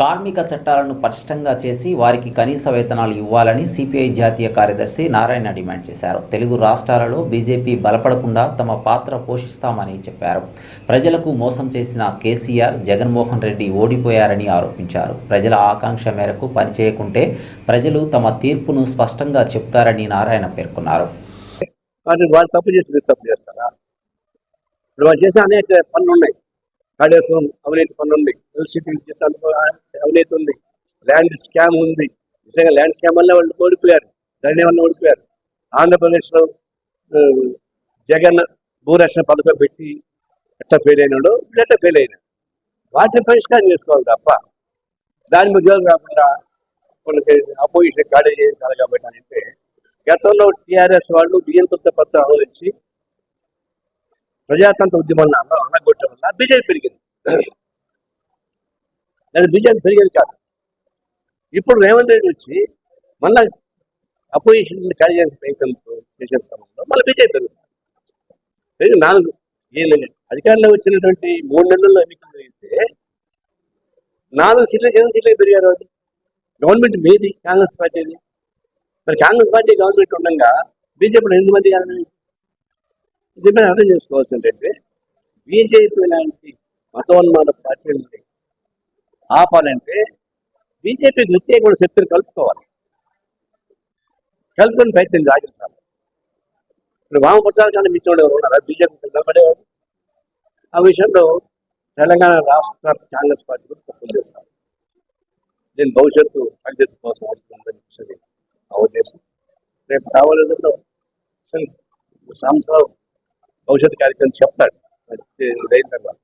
కార్మిక చట్టాలను పటిష్టంగా చేసి వారికి కనీస వేతనాలు ఇవ్వాలని సిపిఐ జాతీయ కార్యదర్శి నారాయణ డిమాండ్ చేశారు. తెలుగు రాష్ట్రాలలో బీజేపీ బలపడకుండా తమ పాత్ర పోషిస్తామని చెప్పారు. ప్రజలకు మోసం చేసిన కేసీఆర్ జగన్మోహన్ రెడ్డి ఓడిపోయారని ఆరోపించారు. ప్రజల ఆకాంక్ష మేరకు పనిచేయకుంటే ప్రజలు తమ తీర్పును స్పష్టంగా చెప్తారని నారాయణ పేర్కొన్నారు. వాళ్ళు తప్పు చేసి తప్పు చేస్తారా? చేసే అనేక పనులు ఉన్నాయి. కాళేశ్వరం అవినీతి పనులు ఉంది. ఎలక్ట్రిసిటీ జీతాలు అవినీతి ఉంది. ల్యాండ్ స్కామ్ ఉంది. నిజంగా ల్యాండ్ స్కామ్ వల్ల వాళ్ళు ఓడిపోయారు. ధరణి వల్ల ఓడిపోయారు. ఆంధ్రప్రదేశ్లో జగన్ భూరక్షణ పథకం పెట్టి ఎట్లా ఫెయిల్ అయినాడు వీళ్ళు ఎట్లా ఫెయిల్ అయినాడు వాటిని పరిష్కారం చేసుకోవాలి తప్ప దాని మీద ఉద్యోగం కాకుండా వాళ్ళకి అపోజిషన్ ఖాళీ చేయించాలి కాబట్టి అని అంటే గతంలో టీఆర్ఎస్ వాళ్ళు నియంత్రిత పద్ధతి ఆలోచించి ప్రజాతంత్ర ఉద్యమాన్ని అన్న బీజేపీ పెరిగింది. దాని బీజేపీ పెరిగేది కాదు. ఇప్పుడు రేవంత్ రెడ్డి వచ్చి మళ్ళా అపోజిషన్ ఖాళీ చేసిన ప్రయత్నంతో చేసే క్రమంలో మళ్ళీ బీజేపీ పెరుగుతుంది. పెరిగి నాలుగు ఏళ్ళు. అధికారంలో వచ్చినటువంటి మూడు నెలల్లో ఎన్నికలు జరిగితే నాలుగు సీట్లు ఎనిమిది సీట్లు పెరిగారు అది గవర్నమెంట్ మీది కాంగ్రెస్ పార్టీది. మరి కాంగ్రెస్ పార్టీ గవర్నమెంట్ ఉండగా బీజేపీలో ఎనిమిది మంది కాదు దీన్ని అర్థం చేసుకోవాల్సింది ఏంటంటే బీజేపీ లాంటి మతోన్మాద పార్టీలని ఆపాలంటే బీజేపీకి వ్యతిరేకమైన శక్తిని కలుపుకోవాలి. కలుపుకొని ప్రయత్నం సాగించాలి సార్. ఇప్పుడు వామపక్షాలు కానీ మించిన ఎవరు ఉన్నారా? బీజేపీ నిలబడేవాడు ఆ విషయంలో తెలంగాణ రాష్ట్ర కాంగ్రెస్ పార్టీ కూడా తప్పులు చేస్తారు. దీని భవిష్యత్తు భవిష్యత్తు కోసం అవసరం చెప్పేసి ఆ ఉద్దేశం రేపు రావాలంటే సంవత్సరం భవిష్యత్ కార్యక్రమం చెప్తాడు. అది తర్వాత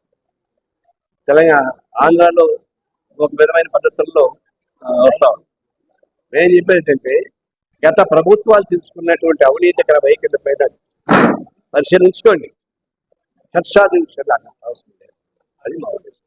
తెలంగాణ ఆంధ్రాలో ఒక విధమైన పద్ధతుల్లో వస్తా. నేను చెప్పేది ఏంటంటే గత ప్రభుత్వాలు తీసుకున్నటువంటి అవినీతికర వైఖరి పైన పరిశీలించుకోండి. చర్చాదించండి నాకు అవసరం లేదు. అది మా ఉద్దేశం.